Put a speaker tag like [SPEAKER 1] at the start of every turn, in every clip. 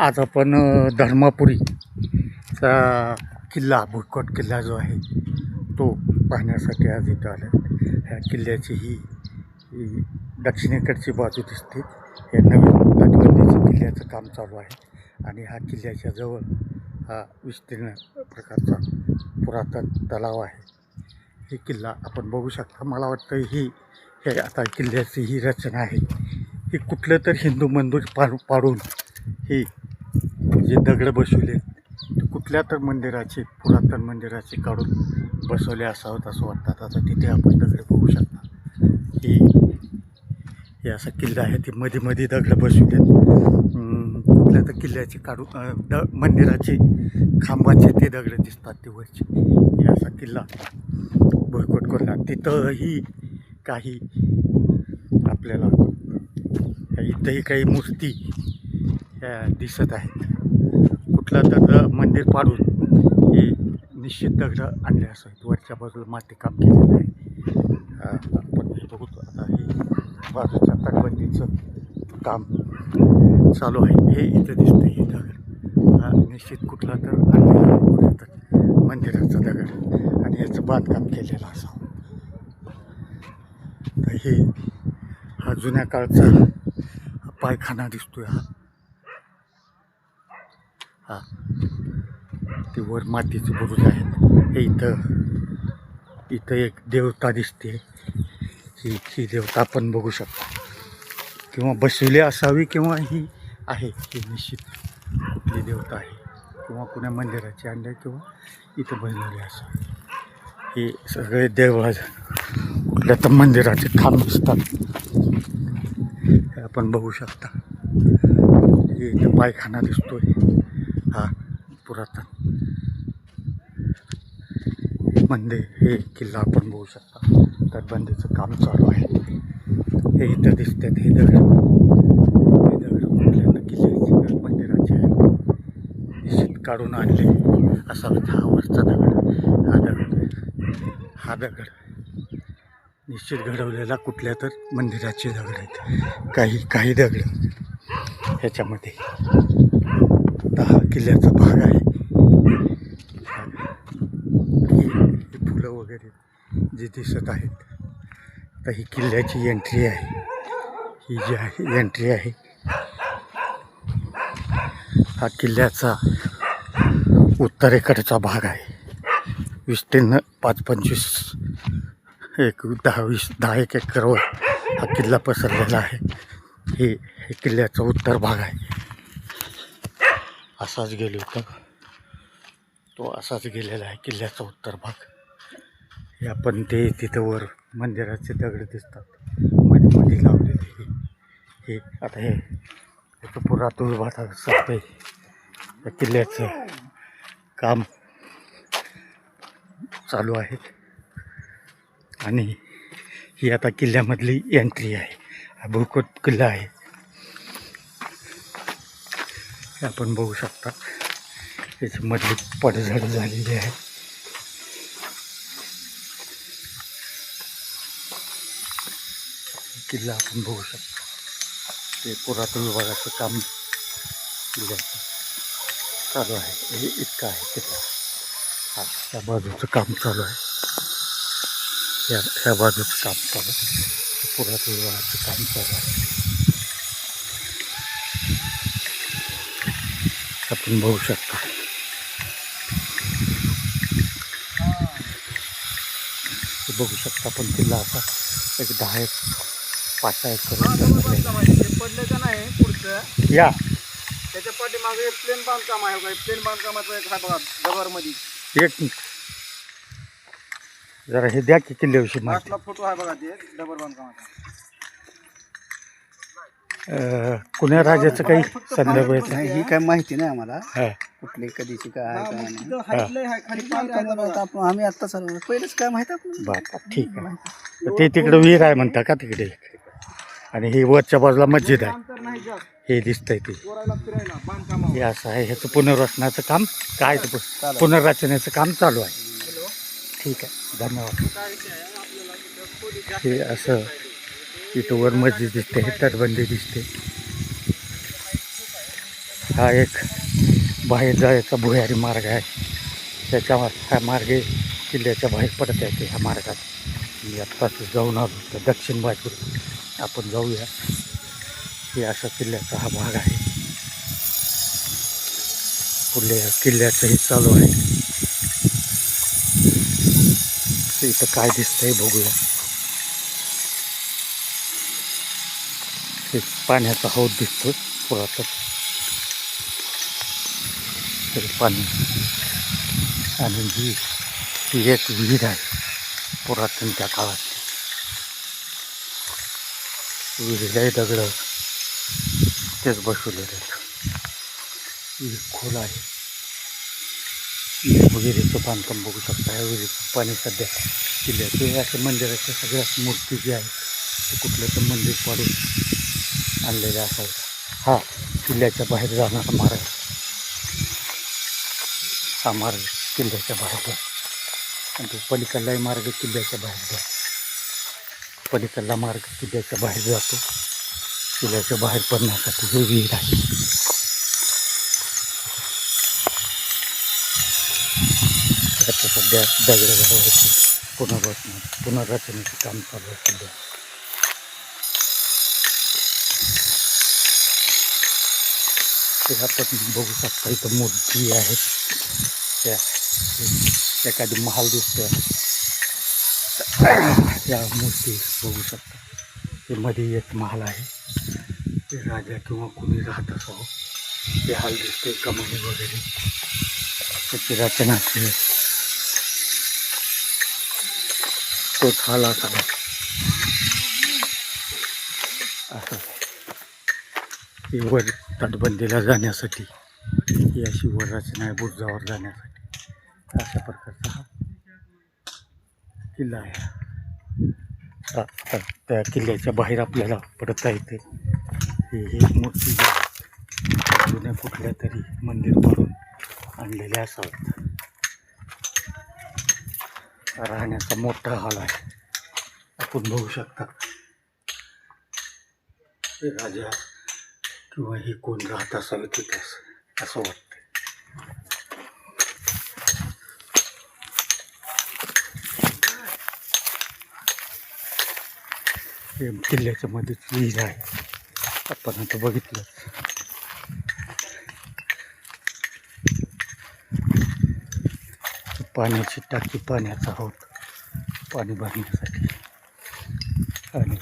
[SPEAKER 1] आज आपण धर्मापुरीचा किल्ला भुटकट किल्ला जो आहे तो पाहण्यासाठी आज इथं आलो ह्या किल्ल्याची ही दक्षिणेकडची बाजू दिसते. हे नवीन तटबंदीचं किल्ल्याचं काम चालू आहे आणि हा किल्ल्याच्या जवळ हा विस्तीर्ण प्रकारचा पुरातन तलाव आहे. हे किल्ला आपण बघू शकता. मला वाटतं ही हे आता किल्ल्याची ही रचना आहे. ही कुठलं तर हिंदू मंदिर पाड पाडून ही जे दगडं बसवले कुठल्या तर मंदिराचे पुरातन मंदिराचे काढून बसवले असावेत असं वाटतात. आता तिथे आपण दगड बघू शकता. की हे असा किल्ला आहे. ते मध्ये मध्ये दगडं बसवलेत. कुठल्या तर किल्ल्याचे काढून द मंदिराचे खांबाचे ते दगडं दिसतात ते वरचे. हे असा किल्ला बोयकोट करणार तिथंही काही आपल्याला इथंही काही मूर्ती दिसत आहेत. कुठला तर मंदिर पाडून हे निश्चित दगडं आणले असत वरच्या बाजूला माती काम केलेलं आहे. आपण हे बघतो आता हे बाजूच्या तटबंदीचं काम चालू आहे. हे इथं दिसतं हे दगड. निश्चित कुठला तर आणलेला तर मंदिराचा दगड. आणि याचं बांधकाम केलेलं असावं. तर हे हा जुन्या काळचा पायखाना दिसतोय हा. हा. ते वर मातीचे बुरुज आहेत हे इथं इथं एक देवता दिसते. ही ही देवता आपण बघू शकतो. किंवा बसविली असावी किंवा ही आहे ही निश्चित कुठली देवता आहे. किंवा कुण्या मंदिराची अंड्या किंवा इथं बनवली असावी. हे सगळे देवळा कुठल्या तर मंदिराचे खांब दिसतात. हे आपण बघू शकता. हे इथं पायखाना दिसतोय. पुरातन. मंदिर हे किल्ला आपण बघू शकता. तटबंदीचं काम चालू आहे. हे इथं दिसतात हे दगड. हे दगड कुठल्या किल्ल्याचे मंदिराचे निश्चित काढून आणले. असावेत हा वरचा दगड. हा दगड. हा दगड. निश्चित घडवलेला कुठल्या तर मंदिराचे दगड आहेत. काही काही दगड ह्याच्यामध्ये. आता हा किल्ल्याचा भाग आहे. ही फुलं वगैरे जे दिसत आहेत तर ही किल्ल्याची एंट्री आहे. ही जी आहे एंट्री आहे हा किल्ल्याचा उत्तरेकडचा भाग आहे. विस्तीर्ण पाच पंचवीस एक दहा वीस दहा एक एकरवर हा किल्ला पसरलेला आहे. हे हे किल्ल्याचा उत्तर भाग आहे. असाच गेलो होता. तो असाच गेलेला आहे किल्ल्याचा उत्तर भाग. हे आपण ते तिथं वर मंदिराचे दगड दिसतात. मध्ये मध्ये लावलेले हे. हे आता हे. याचं पुरातून भाता आहे त्या किल्ल्याचं काम चालू आहे. आणि ही आता किल्ल्यामधली एंट्री आहे. हा किल्ला आहे. हे आपण बघू शकता. याची मधली पडझड झालेली आहे. किल्ला आपण बघू शकतो. ते पुरातन विभागाचं काम किल्ल्याचं चालू आहे. हे इतकं आहे किल्ला हा त्या बाजूचं काम चालू आहे. या ह्या बाजूचं काम चालू आहे. पुरातन विभागाचं काम चालू आहे. आपण बघू शकता बघू शकता आपण किल्ला असा एक दहा एक पाच एक
[SPEAKER 2] पडलं का नाही पुढचं?
[SPEAKER 1] या.
[SPEAKER 2] त्याच्या पाठीमागे प्लेन बांधकाम आहे बघा. प्लेन बांधकामाचं एक हा बघा डबरमध्ये
[SPEAKER 1] एक जरा हे द्या की किल्ल्याविषयी
[SPEAKER 2] फोटो आहे बघा ते डबर बांधकामाचा.
[SPEAKER 1] कुण्या राजाचं काही संदर्भ आहे
[SPEAKER 3] नाही ही काय माहिती नाही आम्हाला.
[SPEAKER 1] हा.
[SPEAKER 3] कुठली कधीची काय आहे, काय नाही. आपण आम्ही आत्ता चालू पहिलेच काय माहीत
[SPEAKER 1] बरं ठीक आहे. ते तिकडं विहीर आहे म्हणता का तिकडे? आणि हे वरच्या बाजूला मस्जिद आहे. हे दिसतंय ते. हे असं आहे ह्याचं पुनर्वसनाचं काम काय ते पु- पुनर्रचनेचं काम चालू आहे. ठीक आहे धन्यवाद.
[SPEAKER 2] आपल्याला
[SPEAKER 1] हे असं इथं वर मस्जिद दिसते तटबंदी दिसते. हा एक बाहेर जायचा भुयारी मार्ग आहे. त्याच्या ह्या मार्गे किल्ल्याच्या बाहेर पडत येते ह्या मार्गात. मी आत्ताच जाऊन आलो तर दक्षिण बाजू आपण जाऊया. हे अशा किल्ल्याचा हा भाग आहे. पुढल्या किल्ल्याचंही चालू आहे. इथं काय दिसतंय बघूया. हे पाण्याचा हौद दिसतो पुरातन. हे पाणी. आणि ही ती एक विहीर आहे पुरातन त्या काळात विहिरीलाही दगड तेच बसवले आहेत. खोल आहे. विहिरीचं बांधकाम बघू शकता. या विहिरीचं पाणी सध्या किल्ल्याचं असे मंदिराच्या सगळ्याच मूर्ती जी आहेत ते कुठलं तर मंदिर पाडून आणलेले असायचं. हा किल्ल्याच्या बाहेर जाणारा मार्ग हा मार्ग किल्ल्याच्या बाहेर जा आणि तो पलीकडलाही मार्ग किल्ल्याच्या बाहेर जा पलीकडला मार्ग किल्ल्याच्या बाहेर जातो. किल्ल्याच्या बाहेर पडण्यासाठी हे विहीर आहे. आता सध्या दगड घडवायचे पुनर्रचनेचे काम चालू आहे सध्या ते आपण बघू शकता इथं मूर्ती महाल दिसते मूर्ती बघू शकता. ते मध्ये एक महाल ते राजा ते हाल दिसते कमानी वगैरे. त्याची रचना असेल तोच ही वर तटबंदीला जाण्यासाठी ही अशी वर रचना आहे बुर्जावर जाण्यासाठी. अशा प्रकारचा हा किल्ला आहे. तर त्या किल्ल्याच्या बाहेर आपल्याला पडता येते. ही ही मूर्ती जुन्या कुठल्या तरी मंदिर पडून आणलेल्या असाव्यात राहण्याचा मोठा हॉल आहे. आपण बघू शकता. हे राजा किंवा हे कोण राहत असावे तिथे असं- असं वाटतं किल्ल्याच्या मध्ये विहीर आहे आपण आता बघितलं पाण्याची टाकी पाण्याचा होत पाणी भरण्यासाठी आणि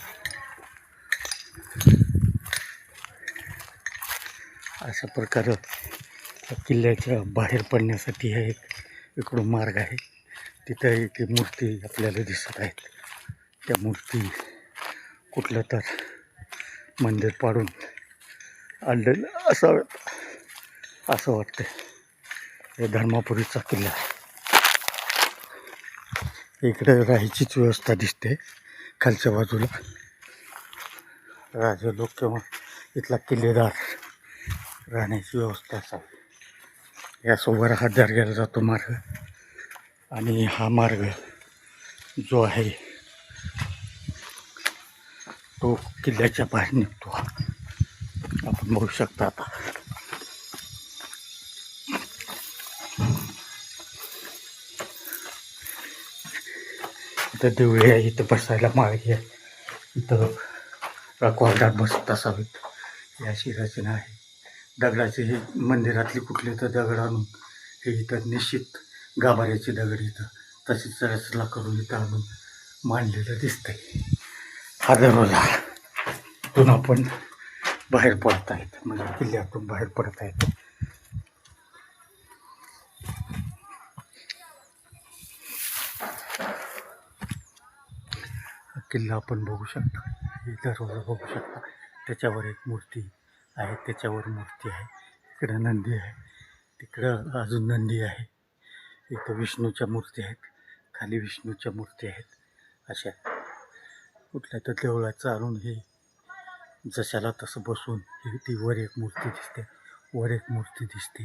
[SPEAKER 1] अशा प्रकारे त्या किल्ल्याच्या बाहेर पडण्यासाठी हा एक इकडून मार्ग आहे. तिथं एक मूर्ती आपल्याला दिसत आहेत. त्या मूर्ती कुठलं तर मंदिर पाडून आणलेलं असं असं वाटतं हे धर्मापुरीचा किल्ला इकडं इकडे राहायचीच व्यवस्था दिसते खालच्या बाजूला. राजे लोक किंवा इथला किल्लेदार राहण्याची व्यवस्था असावी यासोबत हा दर्ग्याला जातो मार्ग. आणि हा मार्ग जो आहे तो किल्ल्याच्या बाहेर निघतो. आपण बघू शकता आता. इथं देवळी आहे इथं बसायला माळी आहे इथं रखवालदार बसत असावीत. याची रचना आहे. दगडाचे हे मंदिरातली कुठले तर दगड आणून हे इथं निश्चित गाभाऱ्याचे दगड इथं तशीच रचना करून इथं आणून मांडलेलं दिसतंय. हा दरवाजा इथून आपण बाहेर पडत आहेत म्हणजे किल्ल्यातून बाहेर पडत आहेत हा किल्ला आपण बघू शकता दरवाजा बघू शकता. त्याच्यावर एक मूर्ती आहे त्याच्यावर मूर्ती आहे इकडं नंदी आहे तिकडं अजून नंदी आहे. इथं विष्णूच्या मूर्ती आहेत खाली विष्णूच्या मूर्ती आहेत अशा. कुठल्या तर देवळात चालून हे जशाला तसं बसून ही ती वर एक मूर्ती दिसते वर एक मूर्ती दिसते.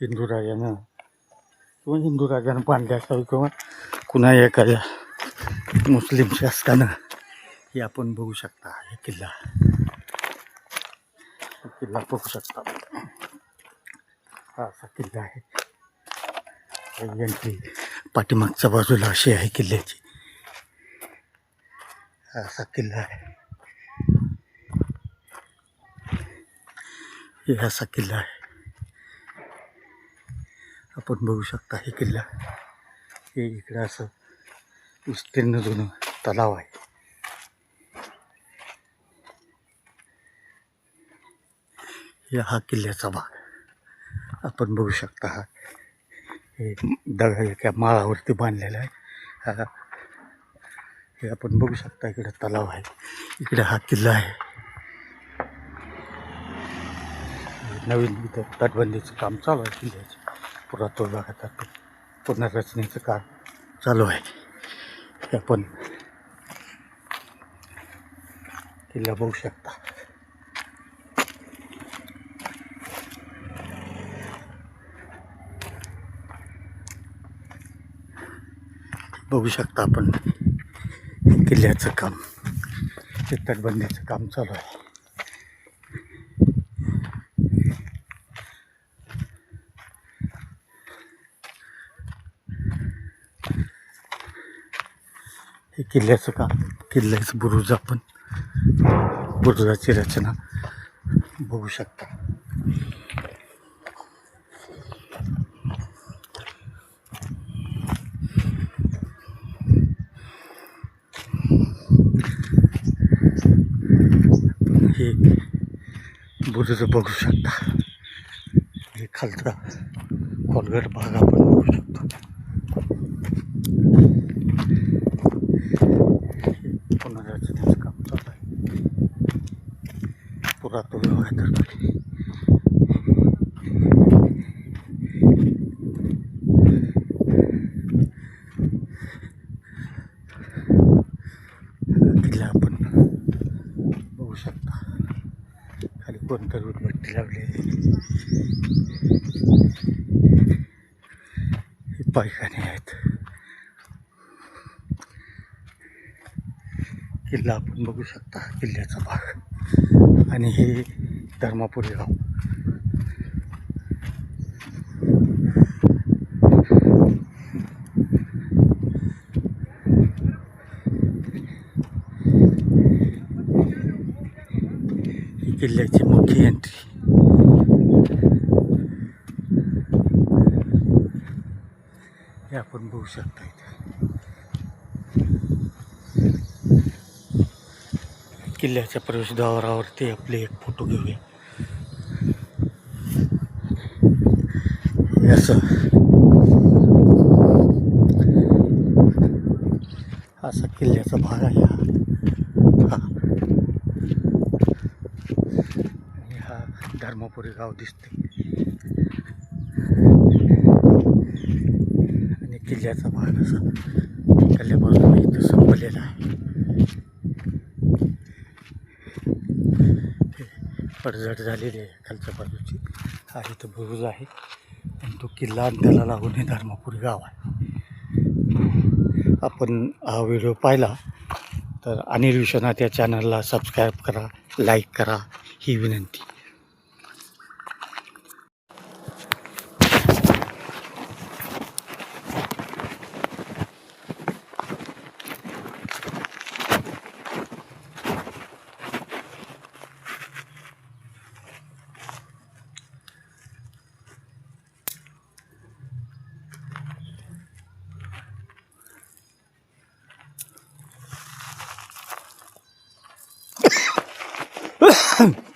[SPEAKER 1] हिंदू राजानं किंवा हिंदू राजानं बांधले असावी किंवा कुणा एखाद्या मुस्लिम शासकानं हे आपण बघू शकता हे किल्ला. किल्ला बघू शकता. हा असा किल्ला आहे. एंट्री पाठीमागच्या बाजूला अशी आहे किल्ल्याची. हा असा किल्ला आहे. हे असा किल्ला आहे. आपण बघू शकता हे किल्ला. हे इकडं असं विस्तीर्ण जुनं तलाव आहे. या हा किल्ल्याचा भाग. आपण बघू शकता हा. हे दगड एका माळावरती बांधलेला आहे. हा. हे आपण बघू शकता इकडे तलाव आहे. इकडे हा किल्ला आहे. नवीन इथं तटबंदीचं काम चालू आहे किल्ल्याचं. पुरातत्व भागात पुनर्रचनेचं काम चालू आहे. हे आपण किल्ला बघू शकता. बघू शकता आपण. किल्ल्याचं काम. ते तटबंदीचं काम चालू आहे. हे किल्ल्याचं काम. किल्ल्याचं बुरुज आपण. बुरुजाची रचना बघू शकता हे बुरुज बघू शकता. हे खालचा खोलगट भाग आपण बघू शकतो. पुनर्रचनेचं काम चालू आहे. पुरातत्व विभागातर्फे किल्ला आपण बघू शकतो. खाली कोणतरी उदबत्ती लावली हे पायखाने आहेत. किल्ला आपण बघू शकता किल्ल्याचा भाग. आणि हे धर्मापुरी गाव. किल्ल्याची मुख्य एंट्री हे आपण बघू शकता इथे. किल्ल्याच्या प्रवेशद्वारावरती आपले एक फोटो घेऊया. असं. असा किल्ल्याचा भाग आहे हा हा आणि हा पुरे गाव दिसते. आणि किल्ल्याचा भाग असा. किल्ल्या बाजूला इथं संपलेला आहे. पडझड झालेली आहे खालच्या बाजूची. हा इथं बुरुज आहे. आणि तो किल्ला आणि त्याला लागून हे धर्मपुरी गाव आहे. आपण हा व्हिडिओ पाहिला तर अनिल विश्वनाथ या चॅनलला सबस्क्राईब करा लाईक करा. ही विनंती. Ahem.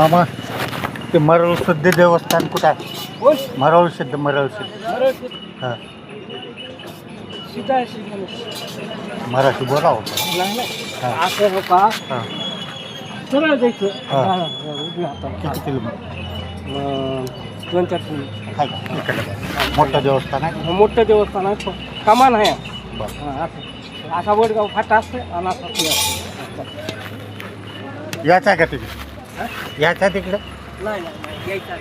[SPEAKER 1] मामा ते मरळ शुद्ध देवस्थान कुठं आहे? मरळ सिद्ध मरळ सिद्ध हां. मराठी बोला होतं हां.
[SPEAKER 4] असं हो का?
[SPEAKER 1] हां.
[SPEAKER 4] सरळ जायचं.
[SPEAKER 1] हा.
[SPEAKER 4] हा, हा, उजव्या हाताला.
[SPEAKER 1] किती किलोमीटर
[SPEAKER 4] दोन चार किलोमीटर.
[SPEAKER 1] काय इकडे मोठं देवस्थान आहे?
[SPEAKER 4] हा, मोठं देवस्थान आहे कमान आहे.
[SPEAKER 1] बरं.
[SPEAKER 4] हा, असं. असा वडगाव फाटा असते आणि असा पुढे असते
[SPEAKER 1] याच का तिकडे याचा तिकडं? तिकडे
[SPEAKER 4] नाही नाही नाही यायचं.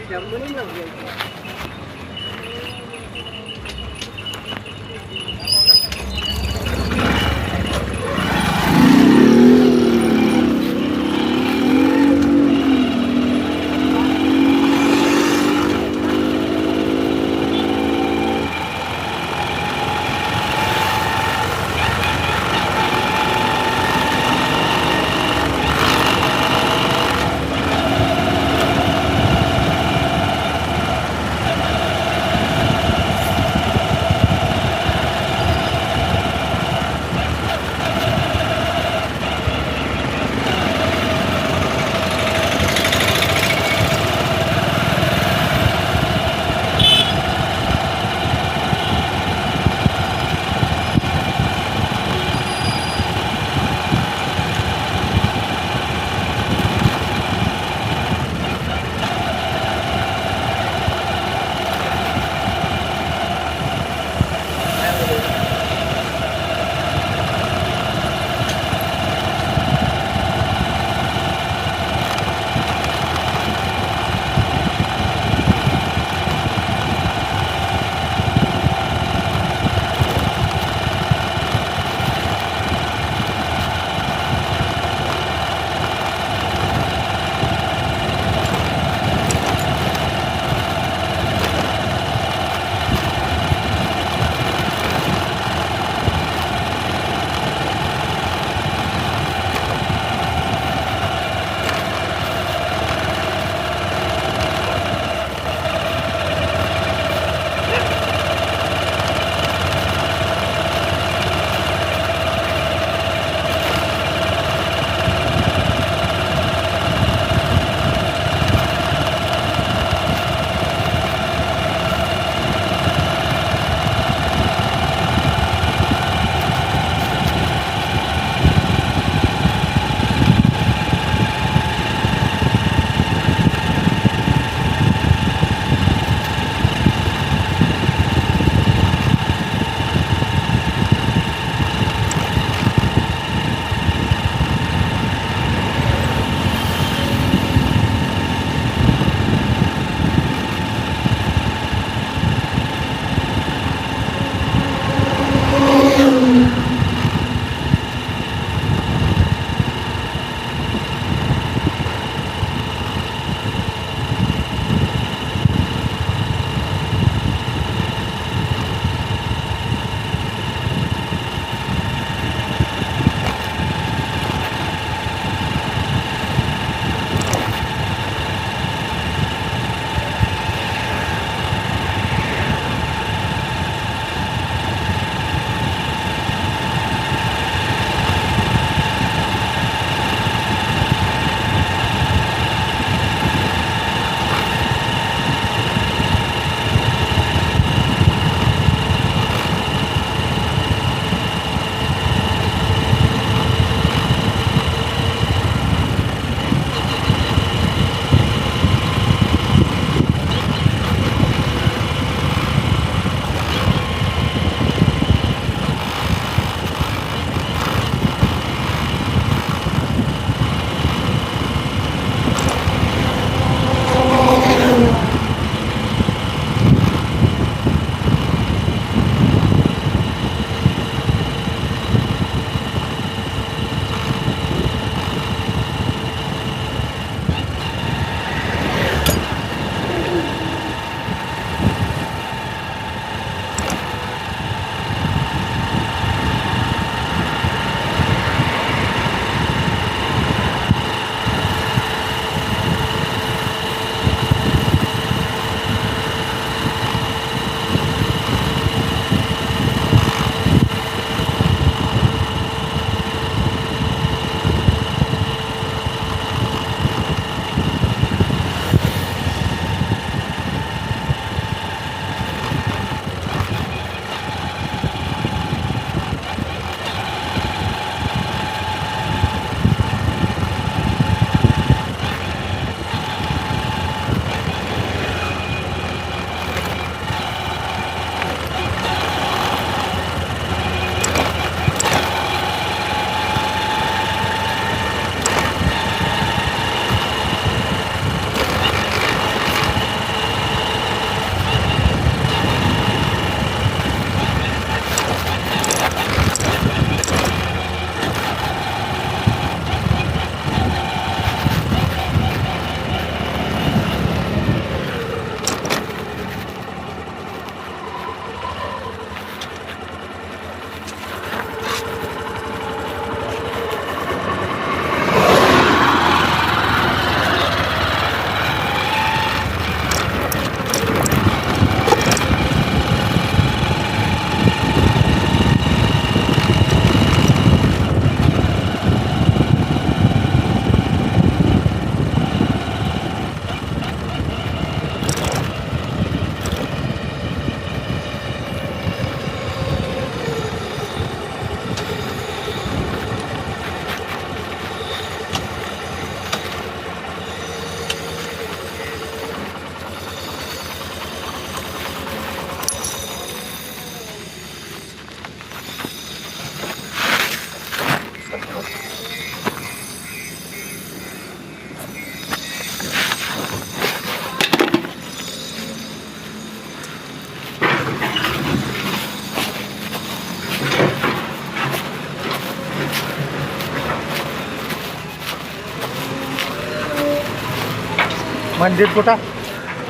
[SPEAKER 1] मंदिर कुठं?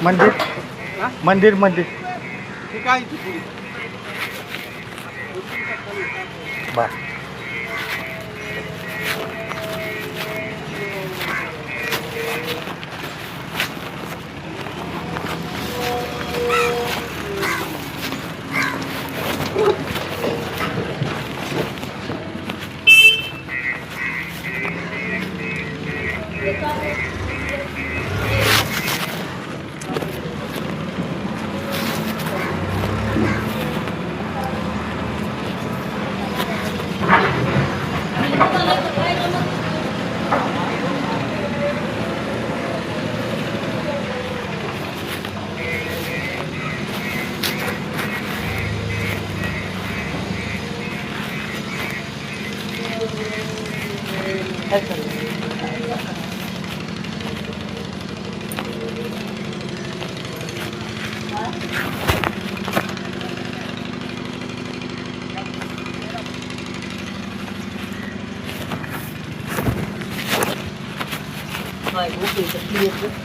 [SPEAKER 1] मंदिर? मंदिर मंदिर. बर.
[SPEAKER 4] 我给的